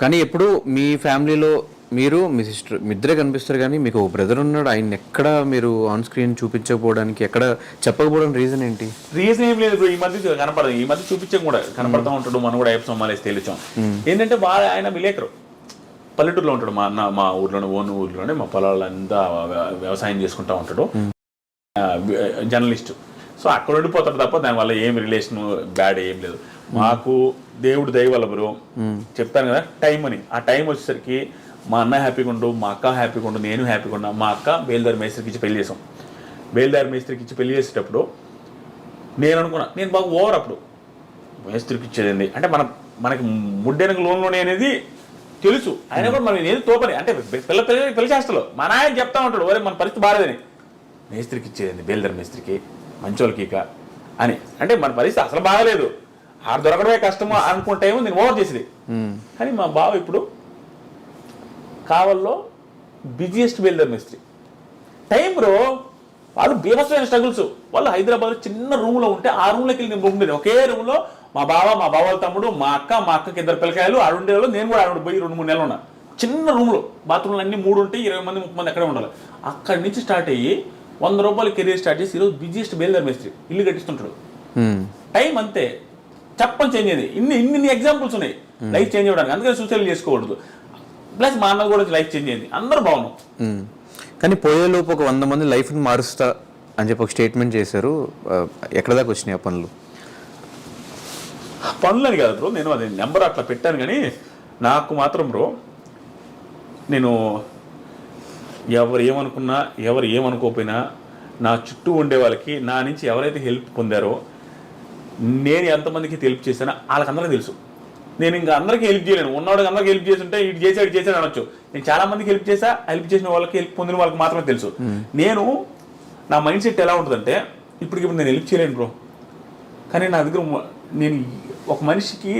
కానీ ఎప్పుడు మీ ఫ్యామిలీలో మీరు మీ సిస్టర్ మీ ఇద్దరే కనిపిస్తారు కానీ మీకు ఒక బ్రదర్ ఉన్నాడు. ఆయన ఎక్కడ మీరు ఆన్ స్క్రీన్ చూపించకపోవడానికి ఎక్కడ చెప్పకపోవడం రీజన్ ఏంటి? రీజన్ ఏం లేదు. ఈ మధ్య కనపడదు. ఈ మధ్య చూపించాం కూడా. కనపడతా ఉంటాడు. మనం కూడా ఐఎఫ్ సొమ్మాలేసి తేలిచాం ఏంటంటే బాగా ఆయన విలేకరు పల్లెటూరులో ఉంటాడు. మా అన్న మా ఊర్లోనే ఓన్ ఊర్లోనే మా పొలాలంతా వ్య- వ్యవసాయం చేసుకుంటా ఉంటాడు. జర్నలిస్ట్ సో అక్కడ ఉండిపోతాడు తప్ప దానివల్ల ఏం రిలేషన్ బ్యాడ్ ఏం లేదు. మాకు దేవుడు దయ వల్ల బ్రో. చెప్తాను కదా టైం అని. ఆ టైం వచ్చేసరికి మా అన్న హ్యాపీగా ఉండు మా అక్క హ్యాపీగా ఉండు నేను హ్యాపీగా ఉన్నా. మా అక్క బేల్దారి మేస్త్రికి ఇచ్చి పెళ్ళి చేసాం. బేల్దారి మేస్త్రికి ఇచ్చి పెళ్ళి చేసేటప్పుడు నేను అనుకున్నా నేను బాగా ఓవర్ అప్పుడు. మేస్త్రికి ఇచ్చేది అంటే మన మనకి ముడ్డెనక లోన్లోనే అనేది తెలుసు. ఆయన కూడా మనం ఏది తోపని అంటే పిల్ల పిల్ల పిల్ల చేస్తలో. మా నాయన చెప్తా ఉంటాడు ఒరే మన పరిస్థితి బాగాలేదని మేస్త్రికి ఇచ్చేది బేల్దర్ మేస్త్రికి మంచోళ్ళకి ఇక అని. అంటే మన పరిస్థితి అసలు బాగాలేదు. ఆడ దొరకడమే కష్టము అనుకుంటేమో నేను ఓవర్ చేసేది. కానీ మా బావ ఇప్పుడు కావల్లో బిజియెస్ట్ బిల్డర్ మిస్త్రీ. టైం బ్రో వాళ్ళు బీభత్సమైన స్ట్రగుల్స్. వాళ్ళు హైదరాబాద్ చిన్న రూమ్లో ఉంటే ఆ రూమ్లోకి వెళ్ళి నేను ఉండేది ఒకే రూమ్లో మా బావ మా బావ వాళ్ళ తమ్ముడు మా అక్క మా అక్కకి ఇద్దరు పిల్లకాయలు ఆడుండేవాళ్ళు నేను కూడా ఆడు పోయి రెండు మూడు నెలలు ఉన్నా. చిన్న రూమ్లో. బాత్రూమ్లు అన్ని మూడు ఉంటాయి ఇరవై మంది ముప్పై మంది అక్కడే ఉండాలి. అక్కడి నుంచి స్టార్ట్ అయ్యి వంద రూపాయలు కెరీర్ స్టార్ట్ చేసి ఈరోజు బిజియెస్ట్ బేల్దర్ మేస్త్రి. ఇల్లు కట్టిస్తుంటాడు. టైం అంతే. చెప్పని చేంజ్ అయింది. ఇన్ని ఇన్ని ఇన్ని ఎగ్జాంపుల్స్ ఉన్నాయి. లైఫ్ చేంజ్ అవ్వడానికి. అందుకని సూసైడ్ చేసుకోకూడదు. ప్లస్ మా అన్న కూడా లైఫ్ చేంజ్ అయింది. అందరూ బాగున్నాం. మ్మ్. కానీ పోయేలోపు ఒక వంద మంది లైఫ్ని మారుస్తా అని చెప్పి ఒక స్టేట్మెంట్ చేశారు. ఆ, ఎక్కడ దాకా వచ్చినాయి ఆ పనులు? పనులని కాదు బ్రో నేను అది నెంబర్ అట్లా పెట్టాను కానీ నాకు మాత్రం బ్రో నేను ఎవరు ఏమనుకున్నా ఎవరు ఏమనుకోకపోయినా నా చుట్టూ ఉండే వాళ్ళకి నా నుంచి ఎవరైతే హెల్ప్ పొందారో నేను ఎంతమందికి హెల్ప్ చేశానో వాళ్ళకందరికీ తెలుసు. నేను ఇంకా అందరికీ హెల్ప్ చేయలేను. ఉన్నవాడికి అందరికీ హెల్ప్ చేసి ఉంటే ఇటు చేసాడు ఇటు చేశాడు అనొచ్చు. నేను చాలా మందికి హెల్ప్ చేసా హెల్ప్ చేసిన వాళ్ళకి హెల్ప్ పొందిన వాళ్ళకి మాత్రమే తెలుసు. నేను నా మైండ్ సెట్ ఎలా ఉంటుందంటే ఇప్పటికిప్పుడు నేను హెల్ప్ చేయలేను బ్రో. కానీ నా దగ్గర నేను ఒక మనిషికి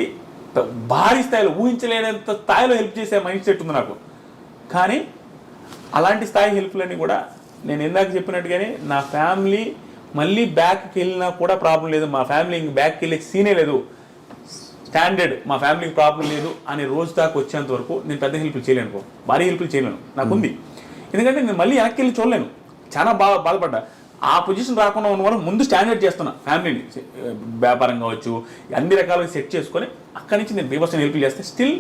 భారీ స్థాయిలో ఊహించలేనంత స్థాయిలో హెల్ప్ చేసే మైండ్ సెట్ ఉంది నాకు. కానీ అలాంటి స్థాయి హెల్ప్లన్నీ కూడా నేను ఇందాక చెప్పినట్టుగానే నా ఫ్యామిలీ మళ్ళీ బ్యాక్కి వెళ్ళినా కూడా ప్రాబ్లం లేదు. మా ఫ్యామిలీ ఇంక బ్యాక్కి వెళ్ళే సీనే లేదు. స్టాండర్డ్ మా ఫ్యామిలీకి ప్రాబ్లం లేదు అనే రోజు దాకా వచ్చేంత వరకు నేను పెద్ద హెల్ప్లు చేయలేను. భారీ హెల్ప్లు చేయలేను. నాకు ఉంది ఎందుకంటే నేను మళ్ళీ వెనక్కి వెళ్ళి చూడలేను. చాలా బాగా బాధపడ్డా. ఆ పొజిషన్ రాకుండా ఉన్న వాళ్ళు ముందు స్టాండర్డ్ చేస్తున్నా ఫ్యామిలీని వ్యాపారం కావచ్చు అన్ని రకాలుగా సెట్ చేసుకొని అక్కడి నుంచి నేను బీభత్సం హెల్ప్ చేస్తే స్టిల్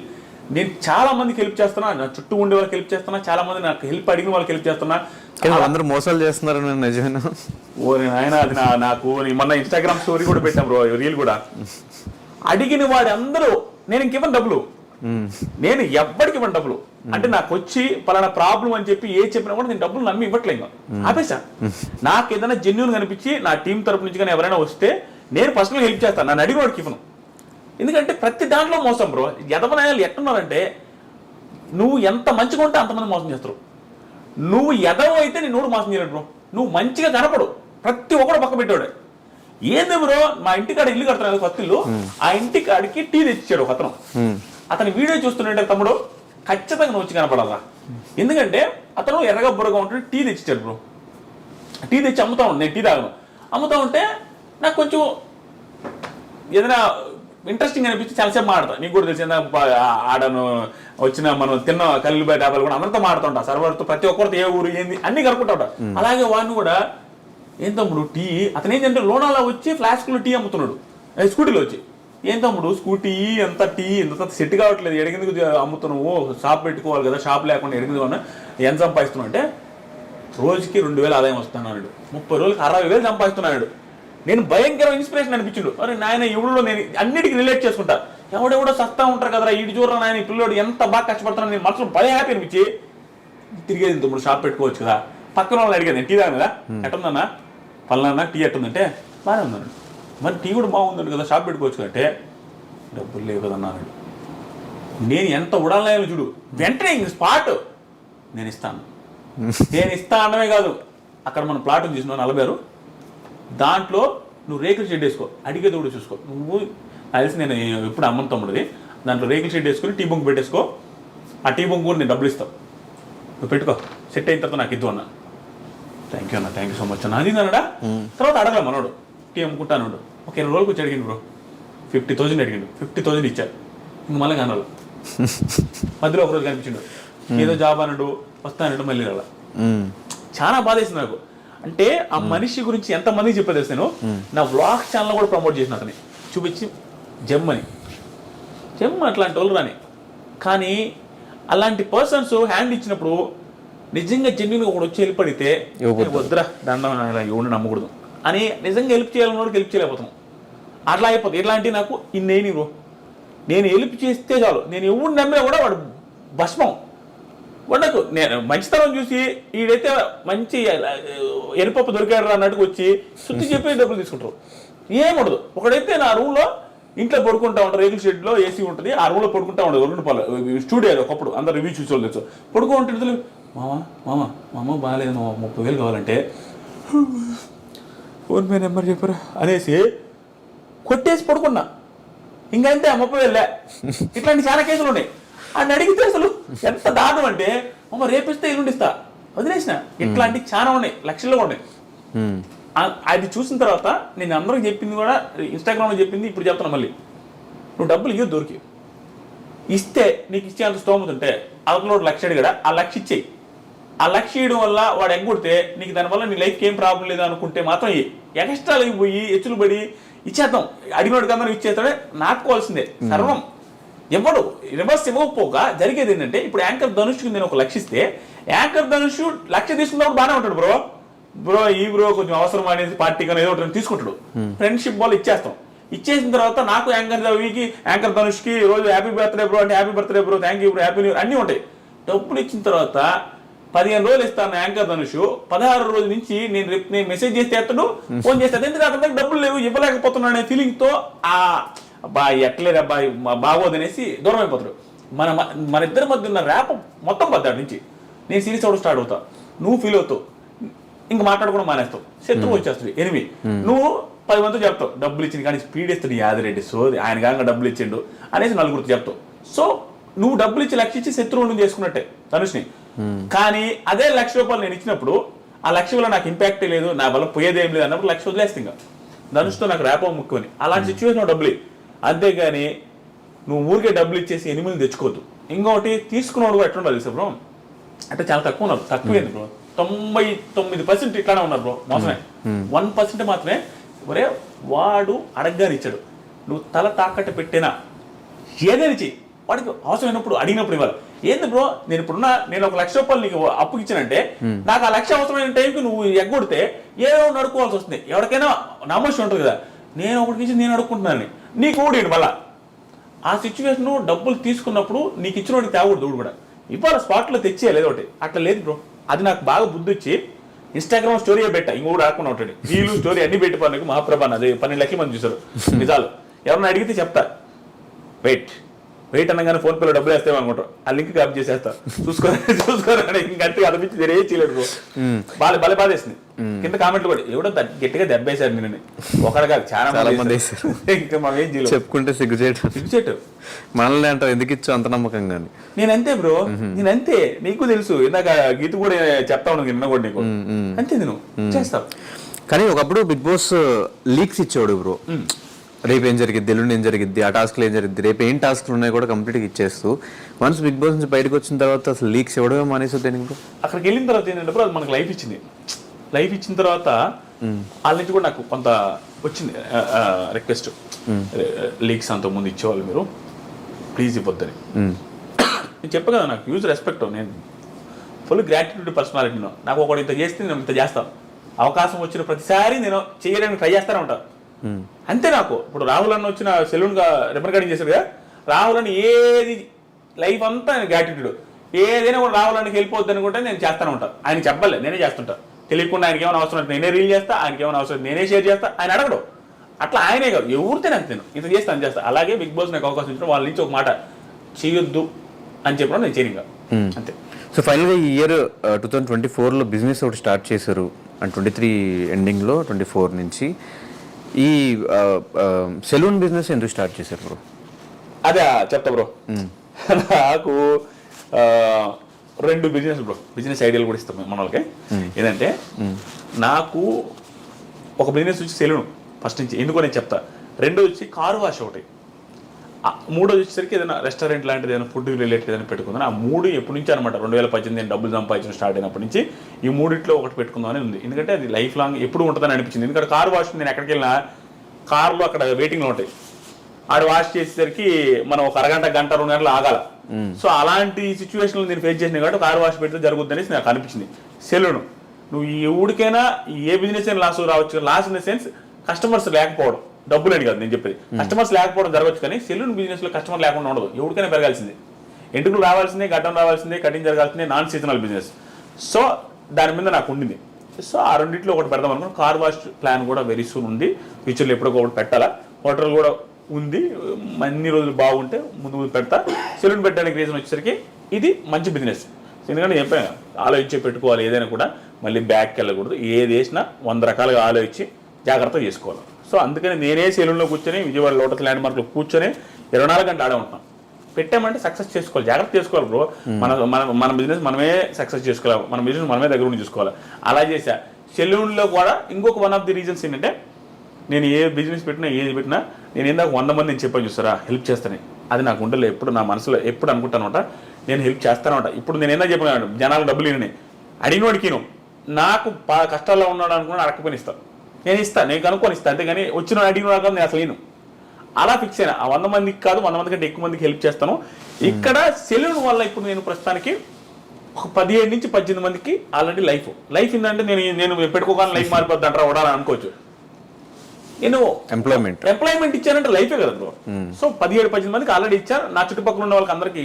నేను చాలా మందికి హెల్ప్ చేస్తున్నా. నా చుట్టూ ఉండే వాళ్ళకి హెల్ప్ చేస్తున్నా. చాలా మంది నాకు హెల్ప్ అడిగిన వాళ్ళకి హెల్ప్ చేస్తున్నా. వాళ్ళందరూ మోసాలు చేస్తున్నారు నేను నిజమేనా? ఓ ఆయన అది నాకు నేను మొన్న ఇన్స్టాగ్రామ్ స్టోరీ కూడా పెట్టాం బ్రో రీల్ కూడా. అడిగిన వాడు అందరూ నేను ఇంక ఇవ్వను డబ్బులు. నేను ఎవ్వడికి ఇవ్వను డబ్బులు. అంటే నాకు వచ్చి పలానా ప్రాబ్లం అని చెప్పి ఏ చెప్పినా కూడా నేను డబ్బులు నమ్మి ఇవ్వట్లేదు. ఆపేసా? నాకు ఏదైనా జెన్యున్ కనిపించి నా టీం తరపు నుంచి కానీ ఎవరైనా వస్తే నేను పర్సనల్ హెల్ప్ చేస్తాను నన్ను అడిగిన వాడికి ఇవ్వను. ఎందుకంటే ప్రతి దాంట్లో మోసం బ్రో. ఎదవనాయాలు ఎట్టున్నారంటే నువ్వు ఎంత మంచిగా ఉంటే అంతమంది మోసం చేస్తారు. నువ్వు ఎదవ అయితే నీ నోడు మోసం చేయలేడు బ్రో. నువ్వు మంచిగా కనపడు. ప్రతి ఒక్కడు పక్క పెట్టాడు ఏంది బ్రో? మా ఇంటి కాడ ఇల్లు కడుతున్నాడు కొత్త ఇల్లు ఆ ఇంటి కాడికి టీ తెచ్చిచ్చాడు ఒక అతను. అతని వీడియో చూస్తుంటే తమ్ముడు ఖచ్చితంగా నువ్వు వచ్చి కనపడాలా ఎందుకంటే అతను ఎర్రగా బుర్రగా ఉంటుంటే టీ తెచ్చిచ్చాడు బ్రో. టీ తెచ్చి అమ్ముతా ఉన్నాను నేను టీ తాగను. అమ్ముతా ఉంటే నాకు కొంచెం ఏదైనా ఇంట్రెస్టింగ్ అనిపించి చాలాసేపు మాడతా నీకు కూడా తెలిసిందా? ఆడను వచ్చిన మనం తిన్న కళ్ళు బయట డాబాలు కూడా అందరితో మాడుతుంటా సర్వర్తో ప్రతి ఒక్కరితో ఏ ఊరు ఏంది అన్ని కనుక్కుంటా అలాగే వాడిని కూడా ఏం తమ్ముడు టీ అతను ఏంటంటే లోనాలో వచ్చి ఫ్లాస్క్లో టీ అమ్ముతున్నాడు. స్కూటీలో వచ్చి. ఏం తమ్ముడు స్కూటీ ఎంత టీ ఎంత సెట్ కావట్లేదు ఎడిగిందుకు అమ్ముతున్నావు? షాప్ పెట్టుకోవాలి కదా షాప్ లేకుండా ఎడిగింది ఎంత సంపాదిస్తున్నావు? అంటే రోజుకి రెండు వేలు ఆదాయం వస్తున్నాడు ముప్పై రోజులకి అరవై వేలు సంపాదిస్తున్నాడు. నేను భయంకర ఇన్స్పిరేషన్ అనిపించిండు. అరే నాయన ఎవడో నేను అన్నిటికీ రిలేట్ చేసుకుంటా. ఎవడెవడో సస్తా ఉంటారు కదరా ఇటు చూడరా నాయన ఈ పిల్లోడు ఎంత బాగా కష్టపడుతున్నాడు నేను మనసులో భలే హ్యాపీ అనిపించి తిరిగేది తమ్ముడు షాప్ పెట్టుకోవచ్చు కదా. పక్కన వాళ్ళని అడిగాను టీ తాగా కదా ఎట్టుందన్నా? పలానా టీ ఎట్టుందంటే బాగానే ఉందన్నాడు మరి టీ కూడా బాగుందండి కదా షాప్ పెట్టుకోవచ్చు అంటే డబ్బులు లేవు కదా అన్నాడు. నేను ఎంత ఉడాలనాయో చూడు వెంటనే ఇంక స్పాట్ నేను ఇస్తాను. నేను ఇస్తా అనమే కాదు అక్కడ మన ప్లాట్ చూసిన నలభై ఆరు? దాంట్లో నువ్వు రేకుల షెడ్ వేసుకో. అడిగేది కూడా చూసుకో. నువ్వు తెలిసి నేను ఎప్పుడు అమ్మను తమ్ముడిది దాంట్లో రేకుల షెడ్ వేసుకొని టీ బొంగు పెట్టేసుకో. ఆ టీ బొంగు కూడా నేను డబ్బులు ఇస్తావు నువ్వు పెట్టుకో. సెట్ అయిన తర్వాత నాకు ఇద్దు అన్న. థ్యాంక్ యూ అన్న. థ్యాంక్ యూ సో మచ్ అన్న. అది అన్నాడా తర్వాత అడగలే మనోడు. టీ అమ్ముకుంటాను ఒక ఇరవై రోజులకు వచ్చి అడిగిండు బ్రో. ఫిఫ్టీ థౌసండ్ అడిగిండు. ఫిఫ్టీ థౌసండ్ ఇచ్చారు. ఇంక మళ్ళీ కనాలి మధ్యలో ఒకరోజు కనిపించిండు. ఏదో జాబ్ అన్నాడు. వస్తానడు మళ్ళీ రాలా. చాలా బాధేసింది నాకు. అంటే ఆ మనిషి గురించి ఎంత మందికి చెప్పేది తెలుసు నేను నా వ్లాగ్ ఛానల్ కూడా ప్రమోట్ చేసిన అతని. చూపించి. జమ్ అని. జమ్ అట్లాంటి వాళ్ళు రాని. కానీ అలాంటి పర్సన్స్ హ్యాండ్ ఇచ్చినప్పుడు నిజంగా జెన్యున్గా ఒకడు వచ్చి హెల్ప్ అడిగితే ఇవ్వకూడదు. "ఏ వద్దురా దండం ఎవరిని నమ్మకూడదు. అని నిజంగా హెల్ప్ చేయాలన్నోడికి హెల్ప్ చేయలేకపోతున్నాం అట్లా అయిపోతుంది ఇట్లాంటి నాకు ఇన్నేని బ్రో నేను హెల్ప్ చేస్తే చాలు. నేను ఎవరిని నమ్మినా కూడా వాడు భస్మం. వాడకు నేను మంచితనం చూసి ఈడైతే మంచి ఎరుపప్పు దొరికాడు రా అన్నట్టుకు వచ్చి శుద్ధి చెప్పి డబ్బులు తీసుకుంటారు. ఏముండదు. ఒకడైతే నా రూమ్లో ఇంట్లో పడుకుంటా ఉంటారు. రేకుల షెడ్లో ఏసీ ఉంటుంది. ఆ రూమ్లో పడుకుంటా ఉండదు. రెండు పాలు స్టూడియోలో ఒకప్పుడు అందరు రివ్యూ చూసి వాళ్ళు పడుకుంటే మామ మామ మామ బాగాలేదు. మామ ముప్పై వేలు కావాలంటే. ఫోన్ పే నెంబర్ చెప్పరా? అనేసి కొట్టేసి పడుకున్నా. ఇంకంతే ఆ ముప్పై వేలే ఇట్లాంటి చాలా కేసులు ఉన్నాయి. అని అడిగితే అసలు ఎంత దారుణం అంటే అమ్మ రేపిస్తే ఎల్లుండి ఇస్తా. వదిలేసిన. ఇట్లాంటి చాలా ఉన్నాయి లక్షల్లో ఉన్నాయి. అది చూసిన తర్వాత నేను అందరికి చెప్పింది కూడా ఇన్స్టాగ్రామ్లో చెప్పింది ఇప్పుడు చెప్తాను మళ్ళీ. నువ్వు డబ్బులు ఇవ్వదు దొరికి ఇస్తే నీకు ఇచ్చే అంత స్తోమత ఉంటే అవతల లక్ష అడిగాడా? ఆ లక్ష ఇచ్చేయి. ఆ లక్ష ఇవ్వడం వల్ల వాడు ఎగ్గొడితే నీకు దానివల్ల నీ లైఫ్కి ఏం ప్రాబ్లం లేదు అనుకుంటే మాత్రం ఇయ్యి. ఎక్స్ట్రాలకి పోయి ఎచ్చులు పడి ఇచ్చేద్దాం. అడిగినోడికి అందరం ఇచ్చేస్తాడే? నాటుకోవాల్సిందే. సర్వం. ఎవడు రివర్స్ ఇవ్వకపోగా జరిగేది ఏంటంటే ఇప్పుడు యాంకర్ ధనుష్కి నేను ఒక లక్ష ఇస్తే యాంకర్ ధనుష్ లక్ష తీసుకున్నప్పుడు బాగానే ఉంటాడు బ్రో. బ్రో ఈ బ్రో కొంచెం అవసరం అనేది పార్టీ కానీ ఏదో ఒకటి తీసుకుంటాడు. ఫ్రెండ్షిప్ వాళ్ళు ఇచ్చేస్తాం. ఇచ్చేసిన తర్వాత నాకు యాంకర్ రవికి యాంకర్ ధనుష్కి రోజు హ్యాపీ బర్త్డే బ్రో అంటే happy birthday bro thank you bro happy new అన్నీ ఉంటాయి. డబ్బులు ఇచ్చిన తర్వాత పదిహేను రోజులు ఇస్తాను యాంకర్ ధనుష్. పదహారు రోజు నుంచి నేను రేపు నేను మెసేజ్ చేస్తే ఎత్తడు ఫోన్ చేస్తాను ఎందుకంటే అతని డబ్బులు లేవు ఇవ్వలేకపోతున్నాను అనే ఫీలింగ్తో ఆ అబ్బా ఎట్లేదు అబ్బాయి బాగోదు అనేసి దూరం అయిపోతాడు మన మన ఇద్దరి మధ్య ఉన్న ర్యాప్ మొత్తం పద్దాడు నుంచి. నేను సిరీస్ అవడం స్టార్ట్ అవుతా. నువ్వు ఫీల్ అవుతావు. ఇంకా మాట్లాడుకోవడం మానేస్తావు. శత్రువు వచ్చేస్తుంది. ఎనిమి. నువ్వు పది మందితో చెప్తావు. డబ్బులు ఇచ్చింది కానీ స్పీడ్ ఇస్తాడు యాదిరెడ్డి సో ఆయన కాక డబ్బులు ఇచ్చిండు అనేసి నలుగురితో చెప్తావు. సో నువ్వు డబ్బులు ఇచ్చి లక్ష ఇచ్చి శత్రువుని చేసుకున్నట్టే ధనుష్ని కానీ అదే లక్ష రూపాయలు నేను ఇచ్చినప్పుడు ఆ లక్ష వల్ల నాకు ఇంపాక్ట్ లేదు నా వల్ల పోయేదేం లేదు అన్నప్పుడు లక్ష వదిలేస్తే ఇంకా. ధనుష్తో నాకు ర్యాపో ముఖ్యమని అలాంటి సిచ్యువేషన్ డబ్బులు. అంతేగాని నువ్వు ఊరికే డబ్బులు ఇచ్చేసి ఎనిమిది తెచ్చుకోవద్దు. ఇంకొకటి తీసుకున్నవాడు కూడా ఎట్లా తెలుసా బ్రో? అంటే చాలా తక్కువ ఉన్నారు. తక్కువ ఏంది బ్రో. తొంభై తొమ్మిది పర్సెంట్ ఇట్లానే ఉన్నారు బ్రో. మోసమే వన్ పర్సెంట్ మాత్రమే ఒరే వాడు అడగ్గాని ఇచ్చాడు. నువ్వు తల తాకట్టు పెట్టినా ఏదైనా చెయ్యి. వాడికి అవసరమైనప్పుడు అడిగినప్పుడు ఇవ్వాలి. ఏంది బ్రో? నేను ఇప్పుడున్న నేను ఒక లక్ష రూపాయలు నీకు అప్పుకి ఇచ్చానంటే నాకు ఆ లక్ష అవసరమైన టైంకి నువ్వు ఎగ్గొడితే ఏదో నడుకోవాల్సి వస్తుంది. ఎవరికైనా నమ్మకం ఉంటుంది కదా. నేను ఒకటికి ఇచ్చి నేను అడుక్కుంటున్నాను నీకు ఊడి మళ్ళా. ఆ సిచ్యువేషన్ డబ్బులు తీసుకున్నప్పుడు నీకు ఇచ్చిన వాడికి తేకూడదు ఊడు కూడా. ఇవాళ స్పాట్లో తెచ్చేయాలి ఏదో ఒకటి. అట్లా లేదు బ్రో. అది నాకు బాగా బుద్ధి వచ్చి ఇన్స్టాగ్రామ్ స్టోరీ పెట్టా. ఇంకో రాకుండా ఉంటాడు. వీళ్ళు స్టోరీ అన్ని పెట్టి పనులకు మహాప్రభాన్ అది పన్నెండు లక్షల మంది చూసారు నిజాలు. ఎవరన్నా అడిగితే చెప్తా. వెయిట్ వెయిట్ అనగానే ఫోన్ పేలో డబ్బులు వేస్తాం అనుకుంటారు. ఆ లింక్ కాపీ చేసేస్తా. చూసుకోరా చూసుకోరా ఇంకంటే అనిపించి వేరే చేయలేడు బ్రో. బాగా బల బాధేసింది. కింద కామెంట్లు కూడా ఎవడో గట్టిగా దెబ్బేశారు నేను ఒకడు కాదు చాలా చాలా మంది. ఇంకా మనం ఏం చేయలేం. చెప్పుకుంటే సిగ్గుచేయటం సిగ్గుచేటు. మనల్ని అంటావు ఎందుకు ఇచ్చావు అంత నమ్మకం కానీ. నేను అంతే బ్రో. నేను అంతే. నీకు తెలుసు. ఇందాక గీత కూడా చెప్తా ఉన్నాను నిన్న కూడా నీకు. అంతే నేను. చేస్తావు కానీ ఒకప్పుడు బిగ్ బాస్ లీక్స్ ఇచ్చేవాడు బ్రో. రేపు ఏం జరిగిద్ది ఎల్లుండి ఏం జరిగిద్ది ఆ టాస్క్లు ఏం జరిగిద్ది రేపు ఏం టాస్క్లు ఉన్నాయి కూడా కంప్లీట్గా ఇచ్చేస్తూ వన్స్ బిగ్ బాస్ నుంచి బయటకు వచ్చిన తర్వాత అసలు లీక్స్ ఇవ్వడమే మానేసి దేనికి అక్కడికి వెళ్ళిన తర్వాత ఏంటంటే అది మనకు లైఫ్ ఇచ్చింది. లైఫ్ ఇచ్చిన తర్వాత వాళ్ళ నుంచి కూడా నాకు కొంత వచ్చింది రిక్వెస్ట్. లీక్స్ అంత ముందు ఇచ్చేవాళ్ళు మీరు ప్లీజ్ ఇవ్వద్దని. నేను చెప్ప కదా నాకు యూజ్ రెస్పెక్ట్ నేను ఫుల్ గ్రాటిట్యూడ్ పర్సనాలిటీ నాకు ఒకటి ఇంత చేస్తే నేను ఇంత చేస్తాను అవకాశం వచ్చిన ప్రతిసారి నేను చేయడానికి ట్రై చేస్తానే ఉంటాను అంతే నాకు. ఇప్పుడు రాహుల్ అన్న వచ్చిన సెలూన్గా రిబన్ కటింగ్ చేశారు కదా రాహుల్ అని ఏది లైఫ్ అంతా గ్రాటిట్యూడ్ ఏదైనా కూడా రాహుల్ అన్నకి వెళ్ళిపోద్ది అనుకుంటే నేను చేస్తానే ఉంటాను ఆయన చెప్పలే నేనే చేస్తుంటా. తెలియకుండా ఆయనకి ఏమైనా అవసరం నేనే రీల్ చేస్తా ఆయనకి ఏమైనా అవసరం నేనే షేర్ చేస్తా ఆయన అడగడు. అట్లా ఆయనే కాదు ఎవరితే నాకు నేను ఇంత చేస్తా అని చేస్తా. అలాగే బిగ్ బాస్ నాకు అవకాశం ఇచ్చిన వాళ్ళ నుంచి ఒక మాట చేయొద్దు అని చెప్పడం నేను చేయను అంతే. సో ఫైనల్గా ఈ ఇయర్ టూ థౌజండ్ ట్వంటీ ఫోర్లో బిజినెస్ ఒకటి స్టార్ట్ చేశారు. అండ్ ట్వంటీ త్రీ ఎండింగ్లో ట్వంటీ ఫోర్ నుంచి. ఈ సెలూన్ బిజినెస్ ఎందుకు స్టార్ట్ చేశారు బ్రో? అదే చెప్తా బ్రో. నాకు రెండు బిజినెస్ బ్రో. బిజినెస్ ఐడియాలు కూడా ఇస్తాం మన వాళ్ళకి ఏంటంటే నాకు ఒక బిజినెస్ వచ్చి సెలూన్. ఫస్ట్ నుంచి ఎందుకో నేను చెప్తా. రెండో వచ్చి కారు వాష్ ఒకటి. ఆ మూడోది వచ్చేసరికి ఏదైనా రెస్టారెంట్ లాంటిది ఏదైనా ఫుడ్ రిలేటెడ్ ఏదైనా పెట్టుకుందాం ఆ మూడు ఎప్పటి నుంచి అనమాట రెండు వేల పద్దెనిమిది నేను డబ్బులు సంపాదించడం స్టార్ట్ అయినప్పటి నుంచి ఈ మూడిట్లో ఒకటి పెట్టుకుందామని ఉంది. ఎందుకంటే అది లైఫ్ లాంగ్ ఎప్పుడు ఉంటుందని అనిపించింది. ఎందుకంటే కార్ వాష్ నేను ఎక్కడికి వెళ్ళినా కార్లో అక్కడ వెయిటింగ్లో ఉంటాయి. ఆడు వాష్ చేసేసరికి మనం ఒక అరగంట గంట రెండు గంటలు ఆగాల. సో అలాంటి సిచ్యువేషన్లు నేను ఫేస్ చేసిన కాబట్టి కార్ వాష్ పెడితే జరుగుద్ది అనేసి నాకు అనిపించింది. సెలూన్ నువ్వు ఈ ఊడికైనా ఏ బిజినెస్ అయినా లాస్ రావచ్చు. Loss in the sense customers లేకపోవడం. డబ్బులు అని కాదు నేను చెప్పేది. కస్టమర్స్ లేకపోవడం జరగచ్చు కానీ సెలూన్ బిజినెస్లో కస్టమర్ లేకుండా ఉండదు. ఎవరికైనా పెరగాల్సిందే. ఎంటుకులు రావాల్సిందే గడ్డం రావాల్సిందే కటింగ్ జరగాల్సిందే నాన్ సీజనల్ బిజినెస్ సో దాని మీద నాకు ఉండింది. సో ఆ రెండింటిలో ఒకటి పెడదాం అనుకున్నాం కార్ వాష్ ప్లాన్ కూడా వెరీ సూన్ ఉంది. ఫ్యూచర్లో ఎప్పుడో ఒకటి పెట్టాలా. హోటల్ కూడా ఉంది. అన్ని రోజులు బాగుంటే ముందు ముందు పెడతా. సెలూన్ పెట్టడానికి రీజన్ వచ్చేసరికి ఇది మంచి బిజినెస్ ఎందుకంటే చెప్పాను ఆలోచించి పెట్టుకోవాలి ఏదైనా కూడా. మళ్ళీ బ్యాక్కి వెళ్ళకూడదు. ఏది వేసినా వంద రకాలుగా ఆలోచించి జాగ్రత్తగా చేసుకోవాలి. సో అందుకని నేనే సెలూన్లో కూర్చొని విజయవాడ లోటస్ ల్యాండ్ మార్క్లో కూర్చొని ఇరవై నాలుగు గంటలు ఆడే ఉంటున్నాను పెట్టామంటే సక్సెస్ చేసుకోవాలి. జాగ్రత్త చేసుకోవాలి బ్రో. మన మన మన బిజినెస్ మనమే సక్సెస్ చేసుకోవాలి. మన బిజినెస్ మనమే దగ్గర ఉండి చూసుకోవాలి. అలా చేసా సెలూన్లో కూడా ఇంకొక వన్ ఆఫ్ ది రీజన్స్ ఏంటంటే నేను ఏ బిజినెస్ పెట్టినా ఏది పెట్టినా నేను ఏందాక వంద మంది నేను చెప్పాను చూస్తారా? హెల్ప్ చేస్తానని అది నాకు ఉండలే. ఎప్పుడు నా మనసులో ఎప్పుడు అనుకుంటానమాట. నేను హెల్ప్ చేస్తానమాట. ఇప్పుడు నేను ఏందా చెప్పినాను జనాలు డబ్బులు ఇవ్వని అడిగినోడికి నాకు పా- కష్టాల్లో ఉన్నాడు అనుకుని అడగకపోయిన ఇస్తాను నేను ఇస్తాను నేను కనుక్కొని ఇస్తాను అంతేగాని వచ్చిన అడిగిన వాడు నేను అసలు నేను అలా ఫిక్స్ అయినా. ఆ వంద మందికి కాదు వంద మంది కంటే ఎక్కువ మందికి హెల్ప్ చేస్తాను. ఇక్కడ సెలూన్ వల్ల ఇప్పుడు నేను ప్రస్తుతానికి ఒక పదిహేడు నుంచి పద్దెనిమిది మందికి ఆల్రెడీ లైఫ్ లైఫ్ ఏంటంటే నేను నేను పెట్టుకోగానే లైఫ్ మారిపోద్ది అంటారా వడాలని అనుకోవచ్చు. నేను ఎంప్లాయ్మెంట్ ఎంప్లాయ్మెంట్ ఇచ్చానంటే లైఫే కదా బ్రో సో పదిహేడు పద్దెనిమిది మందికి ఆల్రెడీ ఇచ్చాను. నా చుట్టుపక్కల ఉన్న వాళ్ళకి అందరికి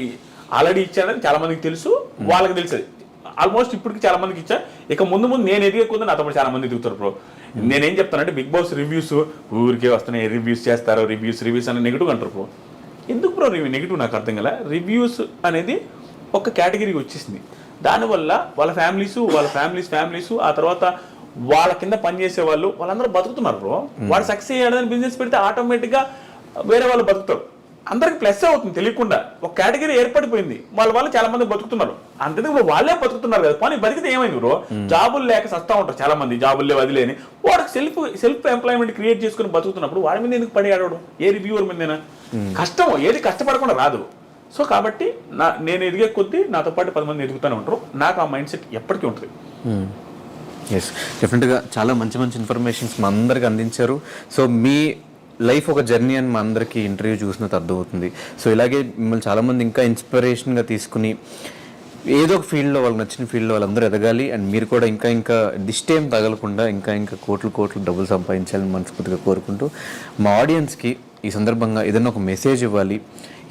ఆల్రెడీ ఇచ్చానని చాలా మందికి తెలుసు. వాళ్ళకి తెలుసు. ఆల్మోస్ట్ ఇప్పటికి చాలా మందికి ఇచ్చా. ఇక ముందు ముందు నేను ఎదిగే కొద్ది నాతో పాటు చాలా మంది దిగుతారు బ్రో నేనేం చెప్తానంటే బిగ్ బాస్ రివ్యూస్ ఊరికే వస్తున్నాయి రివ్యూస్ చేస్తారు రివ్యూస్ రివ్యూస్ అని నెగిటివ్ అంటారు బ్రో ఎందుకు బ్రో రివ్యూ నెగిటివ్ నాకు అర్థం కదా రివ్యూస్ అనేది ఒక కేటగిరీకి వచ్చేసింది. దానివల్ల వాళ్ళ ఫ్యామిలీస్ వాళ్ళ ఫ్యామిలీస్ ఫ్యామిలీస్ ఆ తర్వాత వాళ్ళ కింద పనిచేసే వాళ్ళు వాళ్ళందరూ బతుకుతున్నారు బ్రో వాడు సక్సెస్ అయ్యాడని బిజినెస్ పెడితే ఆటోమేటిక్గా వేరే వాళ్ళు బతుకుతారు. అందరికి ప్లస్ అవుతుంది తెలియకుండా ఒక కేటగిరీ ఏర్పడిపోయింది. వాళ్ళ వాళ్ళు చాలా మంది బతుకుతున్నారు. అంతేందుకు ఇప్పుడు వాళ్ళే బతుకుతున్నారు కదా. పని బతికితే ఏమైంది బ్రో? జాబులు లేక సస్తా ఉంటారు చాలా మంది జాబులు లేవు అది లేని. వాడికి సెల్ఫ్ సెల్ఫ్ ఎంప్లాయ్మెంట్ క్రియేట్ చేసుకుని బతుకుతున్నప్పుడు వాడి మీద ఎందుకు పడి ఆడవడం ఏ రివ్యూవర్ మీదైనా? కష్టం ఏది కష్టపడకుండా రాదు. సో కాబట్టి నా నేను ఎదిగే కొద్దీ నాతో పాటు పది మంది ఎదుగుతూనే ఉంటారు. నాకు ఆ మైండ్ సెట్ ఎప్పటికీ ఉంటుంది. ఎస్ డెఫినెట్గా చాలా మంచి మంచి ఇన్ఫర్మేషన్స్ మా అందరికి అందించారు. సో మీ లైఫ్ ఒక జర్నీ అని మా అందరికీ ఇంటర్వ్యూ చూసినట్టు అర్థమవుతుంది. సో ఇలాగే మిమ్మల్ని చాలామంది ఇంకా ఇన్స్పిరేషన్గా తీసుకుని ఏదో ఒక ఫీల్డ్లో వాళ్ళకి నచ్చిన ఫీల్డ్లో వాళ్ళందరూ ఎదగాలి. అండ్ మీరు కూడా ఇంకా ఇంకా దిష్టేం తగలకుండా ఇంకా ఇంకా కోట్లు కోట్లు డబ్బులు సంపాదించాలని మనస్ఫూర్తిగా కోరుకుంటూ మా ఆడియన్స్కి ఈ సందర్భంగా ఏదైనా ఒక మెసేజ్ ఇవ్వాలి.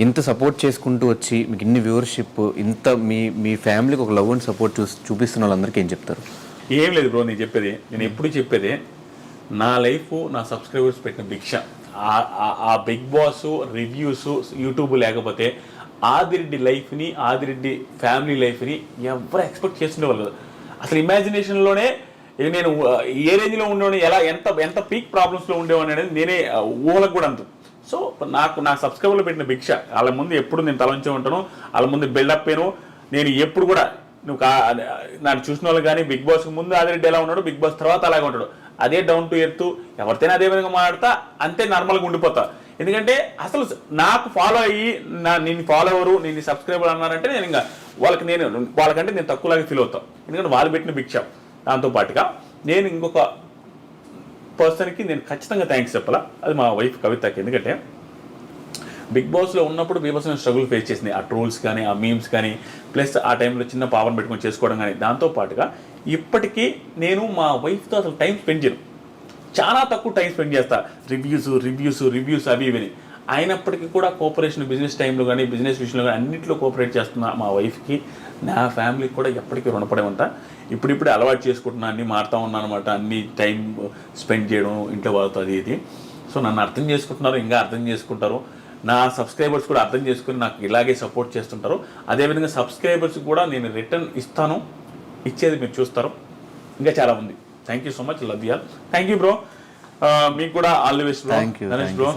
ఇంత సపోర్ట్ చేసుకుంటూ వచ్చి మీకు ఇన్ని వ్యూవర్షిప్ ఇంత మీ మీ ఫ్యామిలీకి ఒక లవ్ అండ్ సపోర్ట్ చూ చూపిస్తున్న వాళ్ళందరికీ ఏం చెప్తారు? ఏం లేదు బ్రో నేను చెప్పేది నేను ఎప్పుడు చెప్పేది నా లైఫ్ నా సబ్స్క్రైబర్స్ పెట్టిన భిక్ష. ఆ- ఆ- బిగ్ బాస్ రివ్యూస్ యూట్యూబ్ లేకపోతే ఆదిరెడ్డి లైఫ్ని ఆదిరెడ్డి ఫ్యామిలీ లైఫ్ని ఎవరు ఎక్స్పెక్ట్ చేస్తుండేవాళ్ళు? కదా అసలు ఇమాజినేషన్లోనే ఇక నేను ఏ రేంజ్లో ఉండేవాడిని ఎలా ఎంత ఎంత పీక్ ప్రాబ్లమ్స్లో ఉండేవాడిని అనేది నేనే ఊహలకు కూడా అంత. సో నాకు నా సబ్స్క్రైబర్లు పెట్టిన భిక్ష. వాళ్ళ ముందు ఎప్పుడు నేను తలంచే ఉంటాను వాళ్ళ ముందు బిల్డప్ అయ్యాను. నేను ఎప్పుడు కూడా నువ్వు నన్ను చూసిన వాళ్ళు కానీ బిగ్ బాస్ ముందు ఆదిరెడ్డి ఎలా ఉన్నాడు బిగ్ బాస్ తర్వాత అలాగే ఉంటాడు. అదే డౌన్ టు ఎర్త్ ఎవరితోనే అదే విధంగా మాట్లాడతా అంతే నార్మల్గా ఉండిపోతా. ఎందుకంటే అసలు నాకు ఫాలో అయ్యి నా నేను ఫాలోవరు నేను సబ్స్క్రైబర్ అన్నారంటే నేను ఇంకా వాళ్ళకి నేను వాళ్ళకంటే నేను తక్కువలాగా ఫీల్ అవుతాను ఎందుకంటే వాళ్ళు పెట్టిన భిక్ష దాంతో పాటుగా నేను ఇంకొక పర్సన్కి నేను ఖచ్చితంగా థ్యాంక్స్ చెప్పాలా? అది మా వైఫ్ కవితకి. ఎందుకంటే బిగ్ బాస్లో ఉన్నప్పుడు బీభత్సమైన స్ట్రగుల్ ఫేస్ చేసింది. ఆ ట్రోల్స్ కానీ ఆ మీమ్స్ కానీ ప్లస్ ఆ టైంలో చిన్న పవర్ పెట్టుకొని చేసుకోవడం కానీ దాంతో పాటుగా ఇప్పటికీ నేను మా వైఫ్తో అసలు టైం స్పెండ్ చేయను. చాలా తక్కువ టైం స్పెండ్ చేస్తా. రివ్యూస్ రివ్యూస్ రివ్యూస్ అవి ఇవి అని. అయినప్పటికీ కూడా కోఆపరేషన్ బిజినెస్ టైంలో కానీ బిజినెస్ విషయంలో కానీ అన్నింటిలో కోఆపరేట్ చేస్తున్న మా వైఫ్కి నా ఫ్యామిలీకి కూడా ఎప్పటికీ రుణపడే ఉంటా. ఇప్పుడిప్పుడే అలవాటు చేసుకుంటున్నా అన్నీ మారుతా ఉన్నాను అనమాట అన్ని టైం స్పెండ్ చేయడం ఇంట్లో వాళ్ళతో అది ఇది. సో నన్ను అర్థం చేసుకుంటున్నారు ఇంకా అర్థం చేసుకుంటారు. నా సబ్స్క్రైబర్స్ కూడా అర్థం చేసుకుని నాకు ఇలాగే సపోర్ట్ చేస్తుంటారు. అదేవిధంగా సబ్స్క్రైబర్స్ కూడా నేను రిటర్న్ ఇస్తాను. ఇచ్చేది మీరు చూస్తారు. ఇంకా చాలా ఉంది. Thank you so much love you thank you bro మీకు కూడా ఆల్ ది బెస్ట్ bro.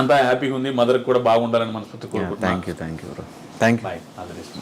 అంతా హ్యాపీగా ఉంది. మదర్కి కూడా బాగుండాలని మనస్ఫూర్తి కోరుకుంటున్నాను. Thank you thank you bro thank you all the best